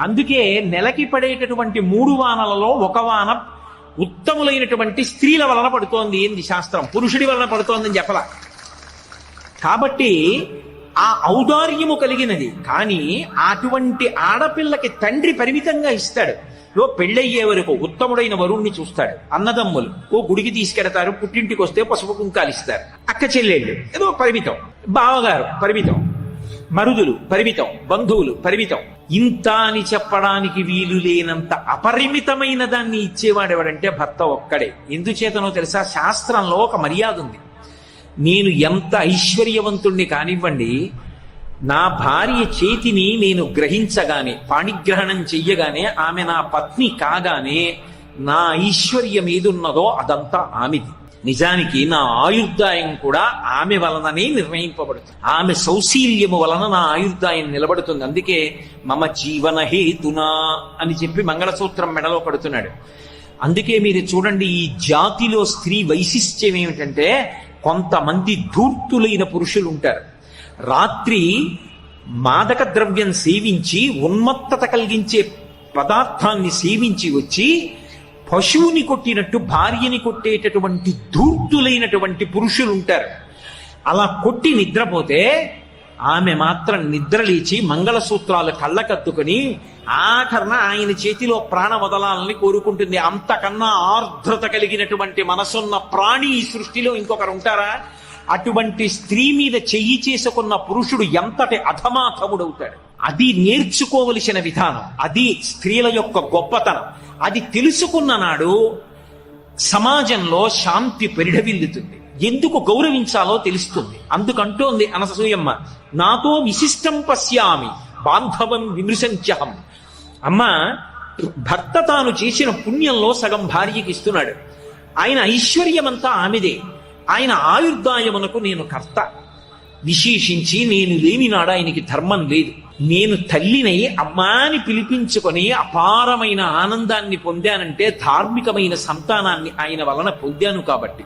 అందుకే నెలకి పడేటటువంటి మూడు వానలలో ఒక వాన ఉత్తములైనటువంటి స్త్రీల వలన పడుతోంది ఏంది శాస్త్రం. పురుషుడి వలన పడుతోందని చెప్పలా. కాబట్టి ఆ ఔదార్యము కలిగినది. కానీ అటువంటి ఆడపిల్లకి తండ్రి పరిమితంగా ఇస్తాడు. ఓ పెళ్ళయ్యే వరకు ఉత్తముడైన వరుణ్ణి చూస్తాడు. అన్నదమ్ములు ఓ గుడికి తీసుకెడతారు పుట్టింటికి వస్తే పసుపు కుంకాలు ఇస్తారు. అక్క చెల్లెళ్ళు ఏదో పరిమితం. బావగారు పరిమితం. మరుదులు పరిమితం. బంధువులు పరిమితం. ఇంత అని చెప్పడానికి వీలు లేనంత అపరిమితమైన దాన్ని ఇచ్చేవాడెవడంటే భర్త ఒక్కడే. ఎందుచేతనో తెలుసా? శాస్త్రంలో ఒక మర్యాద ఉంది. నేను ఎంత ఐశ్వర్యవంతుణ్ణి కానివ్వండి నా భార్య చేతిని నేను గ్రహించగానే పాణిగ్రహణం చెయ్యగానే ఆమె నా పత్ని కాగానే నా ఐశ్వర్యం ఏదున్నదో అదంతా ఆమెది. నిజానికి నా ఆయుర్దాయం కూడా ఆమె వలననే నిర్ణయింపబడుతుంది. ఆమె సౌశీల్యము వలన నా ఆయుర్దాయం నిలబడుతుంది. అందుకే మమ జీవన హేతునా అని చెప్పి మంగళసూత్రం మెడలో కడుతున్నాడు. అందుకే మీరు చూడండి ఈ జాతిలో స్త్రీ వైశిష్ట్యం ఏమిటంటే కొంతమంది ధూర్తులైన పురుషులు ఉంటారు. రాత్రి మాదక ద్రవ్యం సేవించి ఉన్మత్తత కలిగించే పదార్థాన్ని సేవించి వచ్చి పశువుని కొట్టినట్టు భార్యని కొట్టేటటువంటి ధూర్తులైనటువంటి పురుషులు ఉంటారు అలా కొట్టి నిద్రపోతే ఆమె మాత్రం నిద్రలేచి మంగళసూత్రాలు కళ్ళకత్తుకుని ఆఖరణ ఆయన చేతిలో ప్రాణ వదలాలని కోరుకుంటుంది. అంతకన్నా ఆర్ద్రత కలిగినటువంటి మనసున్న ప్రాణి ఈ సృష్టిలో ఇంకొకరు ఉంటారా అటువంటి స్త్రీ మీద చెయ్యి చేసుకున్న పురుషుడు ఎంతటి అధమాధముడవుతాడు అది నేర్చుకోవలసిన విధానం అది స్త్రీల యొక్క గొప్పతనం. అది తెలుసుకున్న నాడు సమాజంలో శాంతి పరిఢవిల్లుతుంది ఎందుకు గౌరవించాలో తెలుస్తుంది. అందుకంటోంది అనసూయమ్మ నాతో విశిష్టం పశ్యామి బాంధవం విమృశంచహం అమ్మ భర్త తాను చేసిన పుణ్యంలో సగం భార్యకి ఇస్తున్నాడు. ఆయన ఐశ్వర్యమంతా ఆమెదే. ఆయన ఆయుర్దాయమునకు నేను కర్త. విశేషించి నేను లేని నాడు ఆయనకి ధర్మం లేదు. నేను తల్లినై అమ్మాని పిలిపించుకొని అపారమైన ఆనందాన్ని పొందానంటే ధార్మికమైన సంతానాన్ని ఆయన వలన పొందాను కాబట్టి.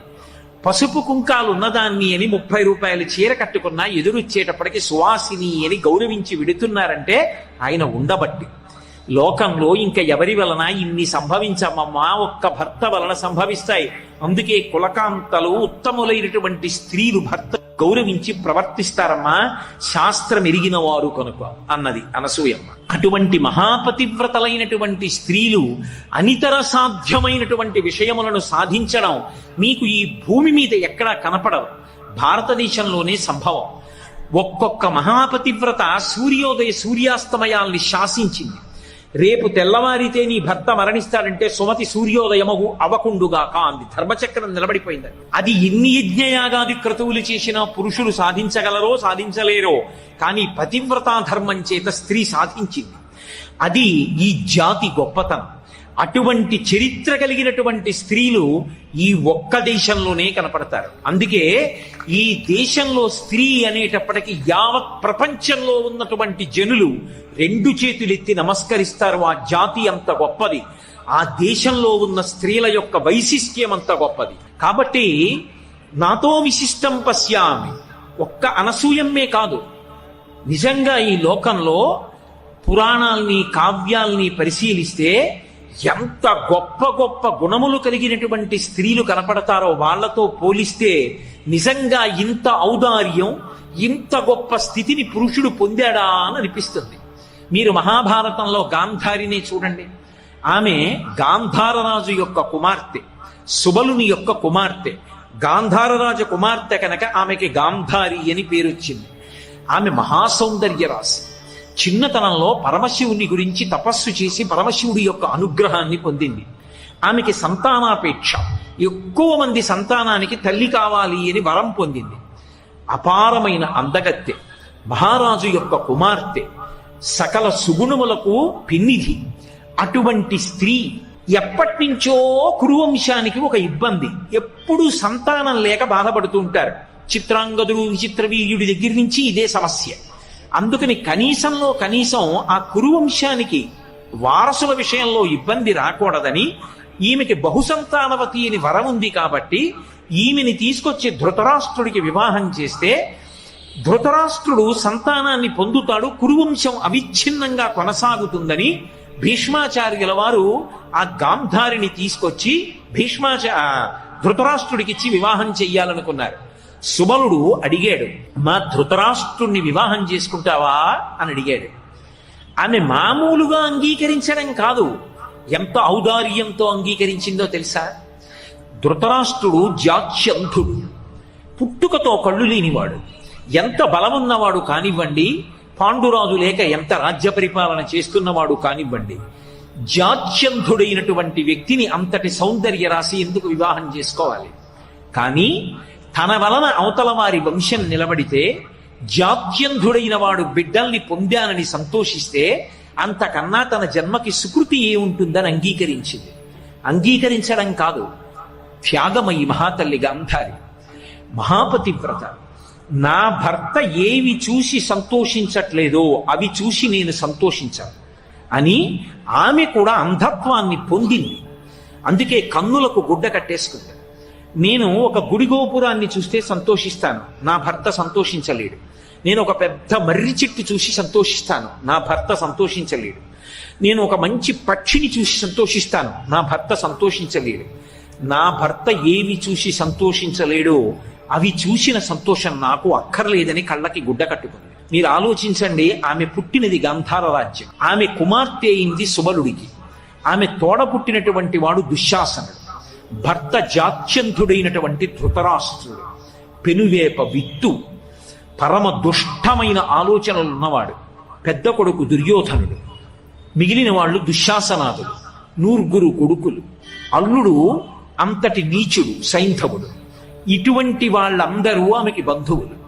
పసుపు కుంకాలు ఉన్నదాన్ని అని ముప్పై రూపాయల చీర కట్టుకున్నా ఎదురొచ్చేటప్పటికి సువాసిని అని గౌరవించి విడుతున్నారంటే ఆయన ఉండబట్టి. లోకంలో ఇంకా ఎవరి వలన ఇన్ని సంభవించమమ్మా ఒక్క భర్త వలన సంభవిస్తాయి. అందుకే కులకాంతలు ఉత్తములైనటువంటి స్త్రీలు భర్త గౌరవించి ప్రవర్తిస్తారమ్మా? శాస్త్రం ఎరిగిన వారు కనుక అన్నది అనసూయమ్మ. అటువంటి మహాపతివ్రతలైనటువంటి స్త్రీలు అనితర సాధ్యమైనటువంటి విషయములను సాధించడం మీకు ఈ భూమి మీద ఎక్కడా కనపడవు భారతదేశంలోనే సంభవం. ఒక్కొక్క మహాపతివ్రత సూర్యోదయ సూర్యాస్తమయాల్ని శాసించింది. రేపు తెల్లవారితే నీ భర్త మరణిస్తాడంటే సుమతి సూర్యోదయమగు అవకుండుగాక అంది ధర్మచక్రం నిలబడిపోయింది. అది ఎన్ని యజ్ఞయాగాది క్రతువులు చేసినా పురుషులు సాధించగలరో సాధించలేరో కానీ పతివ్రతా ధర్మం చేత స్త్రీ సాధించింది. అది ఈ జాతి గొప్పతనం. అటువంటి చరిత్ర కలిగినటువంటి స్త్రీలు ఈ ఒక్క దేశంలోనే కనపడతారు. అందుకే ఈ దేశంలో స్త్రీ అనేటప్పటికీ యావత్ ప్రపంచంలో ఉన్నటువంటి జనులు రెండు చేతులెత్తి నమస్కరిస్తారు ఆ జాతి అంత గొప్పది. ఆ దేశంలో ఉన్న స్త్రీల యొక్క వైశిష్ట్యం అంత గొప్పది. కాబట్టి నాతో విశిష్టం పశ్యామి. ఒక్క అనసూయమ్మే కాదు. నిజంగా ఈ లోకంలో పురాణాల్ని కావ్యాల్ని పరిశీలిస్తే ఎంత గొప్ప గొప్ప గుణములు కలిగినటువంటి స్త్రీలు కనపడతారో వాళ్ళతో పోలిస్తే నిజంగా ఇంత ఔదార్యం ఇంత గొప్ప స్థితిని పురుషుడు పొందాడా అని అనిపిస్తుంది. మీరు మహాభారతంలో గాంధారిని చూడండి. ఆమె గాంధారరాజు యొక్క కుమార్తె సుబలుని యొక్క కుమార్తె. గాంధారరాజు కుమార్తె కనుక ఆమెకి గాంధారి అని పేరు వచ్చింది ఆమె మహాసౌందర్య రాశి చిన్నతనంలో పరమశివుని గురించి తపస్సు చేసి పరమశివుడి యొక్క అనుగ్రహాన్ని పొందింది. ఆమెకి సంతానాపేక్ష. ఎక్కువ మంది సంతానానికి తల్లి కావాలి అని వరం పొందింది. అపారమైన అందగత్తె. మహారాజు యొక్క కుమార్తె. సకల సుగుణములకు పిన్నిధి. అటువంటి స్త్రీ ఎప్పటినుంచో కురువంశానికి ఒక ఇబ్బంది. ఎప్పుడూ సంతానం లేక బాధపడుతూ ఉంటారు. చిత్రాంగదుడు విచిత్రవీర్యుడి దగ్గర నుంచి ఇదే సమస్య. అందుకని కనీసంలో కనీసం ఆ కురువంశానికి వారసుల విషయంలో ఇబ్బంది రాకూడదని ఈమెకి బహుసంతానవతి అని వరం ఉంది కాబట్టి ఈమెని తీసుకొచ్చి ధృతరాష్ట్రుడికి వివాహం చేస్తే ధృతరాష్ట్రుడు సంతానాన్ని పొందుతాడు కురువంశం అవిచ్ఛిన్నంగా కొనసాగుతుందని భీష్మాచార్యుల వారు ఆ గాంధారిని తీసుకొచ్చి భీష్మాచ ధృతరాష్ట్రుడికిచ్చి వివాహం చెయ్యాలనుకున్నారు. సుబలుడు అడిగాడు మా ధృతరాష్ట్రుణ్ణి వివాహం చేసుకుంటావా? అని అడిగాడు. ఆమె మామూలుగా అంగీకరించడం కాదు. ఎంత ఔదార్యంతో అంగీకరించిందో తెలుసా? ధృతరాష్ట్రుడు జాత్యంధుడు. పుట్టుకతో కళ్ళు లేనివాడు. ఎంత బలమున్నవాడు కానివ్వండి పాండురాజు లేక ఎంత రాజ్య పరిపాలన చేస్తున్నవాడు కానివ్వండి జాత్యంధుడైనటువంటి వ్యక్తిని అంతటి సౌందర్య రాశి ఎందుకు వివాహం చేసుకోవాలి? కానీ తన వలన అవతల వారి వంశం నిలబడితే జాత్యంధుడైన వాడు బిడ్డల్ని పొందానని సంతోషిస్తే అంతకన్నా తన జన్మకి సుకృతి ఏ ఉంటుందని అంగీకరించింది. అంగీకరించడం కాదు త్యాగమై మహాతల్లి గాంధారి. మహాపతివ్రత. నా భర్త ఏవి చూసి సంతోషించట్లేదో అవి చూసి నేను సంతోషించాను. అని ఆమె కూడా అంధత్వాన్ని పొందింది. అందుకే కన్నులకు గుడ్డ కట్టేసుకుంది. నేను ఒక గుడి గోపురాన్ని చూస్తే సంతోషిస్తాను. నా భర్త సంతోషించలేడు. నేను ఒక పెద్ద మర్రి చెట్టు చూసి సంతోషిస్తాను. నా భర్త సంతోషించలేడు. నేను ఒక మంచి పక్షిని చూసి సంతోషిస్తాను. నా భర్త సంతోషించలేడు. నా భర్త ఏవి చూసి సంతోషించలేడో అవి చూసిన సంతోషం నాకు అక్కర్లేదని కళ్ళకి గుడ్డ కట్టుకుంది. మీరు ఆలోచించండి ఆమె పుట్టినది గంధార రాజ్యం. ఆమె కుమార్తె అయింది సుబలుడికి. ఆమె తోడ పుట్టినటువంటి వాడు దుశ్శాసనుడు. భర్త జాత్యంధుడైనటువంటి ధృతరాష్ట్రుడు పెనువేప విత్తు పరమ దుష్టమైన ఆలోచనలు ఉన్నవాడు పెద్ద కొడుకు దుర్యోధనుడు మిగిలిన వాళ్ళు దుశ్శాసనాదులు నూర్గురు కొడుకులు అల్లుడు అంతటి నీచుడు సైంధవుడు. ఇటువంటి వాళ్ళందరూ ఆమెకి బంధువులు.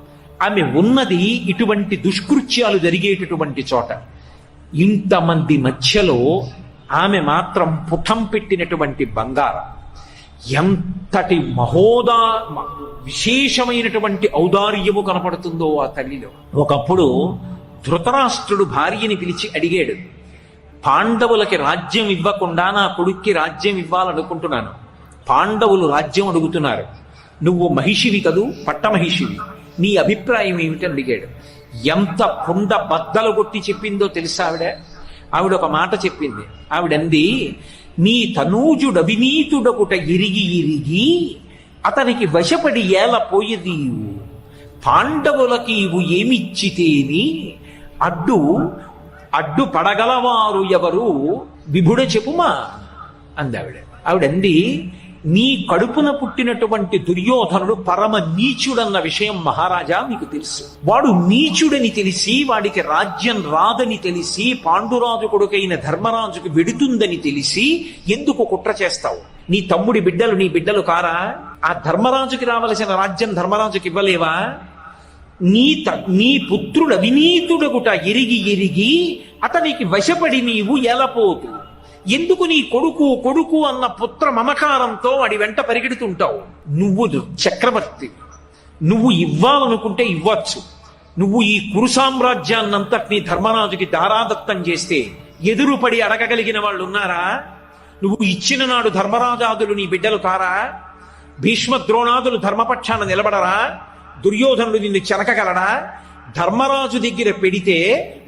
ఆమె ఉన్నది ఇటువంటి దుష్కృత్యాలు జరిగేటటువంటి చోట. ఇంతమంది మధ్యలో ఆమె మాత్రం పుటం పెట్టినటువంటి బంగారం. ఎంతటి మహోదా విశేషమైనటువంటి ఔదార్యము కనపడుతుందో ఆ తల్లిలో. ఒకప్పుడు ధృతరాష్ట్రుడు భార్యని పిలిచి అడిగాడు పాండవులకి రాజ్యం ఇవ్వకుండా నా కొడుక్కి రాజ్యం ఇవ్వాలనుకుంటున్నాను. పాండవులు రాజ్యం అడుగుతున్నారు. నువ్వు మహిషివి కదూ పట్టమహిషివి నీ అభిప్రాయం ఏమిటని అడిగాడు. ఎంత కుండ బద్దలు కొట్టి చెప్పిందో తెలుసా ఆవిడ ఆవిడ ఒక మాట చెప్పింది. ఆవిడంది నీ తనూజుడు అవినీతుడకుట ఇరిగి ఇరిగి అతనికి వశపడి ఏల పోయదీవు పాండవులకి ఇవు ఏమిచ్చితేని అడ్డు అడ్డు పడగలవారు ఎవరు? విభుడ చెప్పుమా? అందావిడ. ఆవిడంది నీ కడుపున పుట్టినటువంటి దుర్యోధనుడు పరమ నీచుడన్న విషయం మహారాజా మీకు తెలుసు. వాడు నీచుడని తెలిసి వాడికి రాజ్యం రాదని తెలిసి పాండురాజు కొడుకైన ధర్మరాజుకు విడుతుందని తెలిసి ఎందుకు కుట్ర చేస్తావు? నీ తమ్ముడి బిడ్డలు నీ బిడ్డలు కారా? ఆ ధర్మరాజుకి రావలసిన రాజ్యం ధర్మరాజుకి ఇవ్వలేవా? నీ త నీ పుత్రుడు అవినీతుడగుట ఎరిగి ఎరిగి అతనికి వశపడి నీవు ఎలపోతు. ఎందుకు నీ కొడుకు కొడుకు అన్న పుత్ర మమకారంతో వాడి వెంట పరిగెడుతుంటావు? నువ్వు చక్రవర్తి. నువ్వు ఇవ్వాలనుకుంటే ఇవ్వచ్చు. నువ్వు ఈ కురు సామ్రాజ్యాన్నంతటినీ ధర్మరాజుకి దారాదత్తం చేస్తే ఎదురుపడి అడగగలిగిన వాళ్ళు ఉన్నారా నువ్వు ఇచ్చిన నాడు ధర్మరాజాదులు నీ బిడ్డలు కారా? భీష్మ ద్రోణాదులు ధర్మపక్షాన నిలబడరా? దుర్యోధనుడు నిన్ను చెనకగలడా ధర్మరాజు దగ్గర పెడితే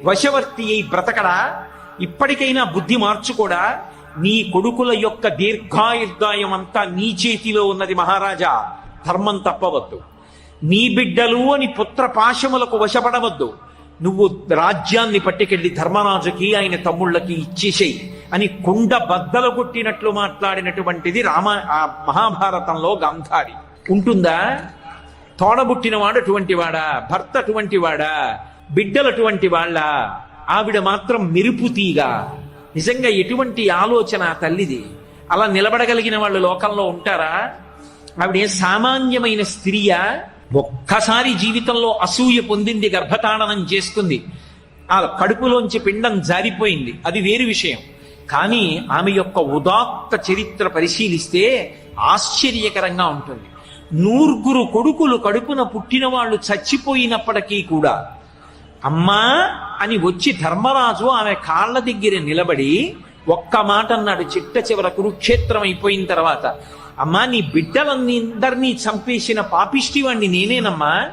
వశవర్తి అయి బ్రతకడా? ఇప్పటికైనా బుద్ధి మార్చుకోడా? నీ కొడుకుల యొక్క దీర్ఘాయుర్దాయం అంతా నీ చేతిలో ఉన్నది మహారాజా. ధర్మం తప్పవద్దు. నీ బిడ్డలు అని పుత్ర పాశములకు వశపడవద్దు. నువ్వు రాజ్యాన్ని పట్టుకెళ్ళి ధర్మరాజుకి ఆయన తమ్ముళ్ళకి ఇచ్చేసేయి అని కుండ బద్దలు కొట్టినట్లు మాట్లాడినటువంటిది రామ ఆ మహాభారతంలో గాంధారి. ఉంటుందా? తోడబుట్టినవాడు అటువంటి వాడా? భర్త అటువంటి వాడా? బిడ్డలు అటువంటి వాళ్ళ? ఆవిడ మాత్రం మెరుపుతీగా నిజంగా ఎటువంటి ఆలోచన ఆ తల్లిది? అలా నిలబడగలిగిన వాళ్ళు లోకంలో ఉంటారా? ఆవిడ సామాన్యమైన స్త్రీయా? ఒక్కసారి జీవితంలో అసూయ పొందింది గర్భతాడనం చేసుకుంది. ఆ కడుపులోంచి పిండం జారిపోయింది. అది వేరు విషయం. కానీ ఆమె యొక్క ఉదాత్త చరిత్ర పరిశీలిస్తే ఆశ్చర్యకరంగా ఉంటుంది. నూర్గురు కొడుకులు కడుపున పుట్టిన వాళ్ళు చచ్చిపోయినప్పటికీ కూడా అమ్మా అని వచ్చి ధర్మరాజు ఆమె కాళ్ళ దగ్గర నిలబడి ఒక్క మాట అన్నాడు చిట్ట చివర కురుక్షేత్రం అయిపోయిన తర్వాత. అమ్మా నీ బిడ్డలందరినీ చంపేసిన పాపిష్టి వాణ్ణి నేనేనమ్మా.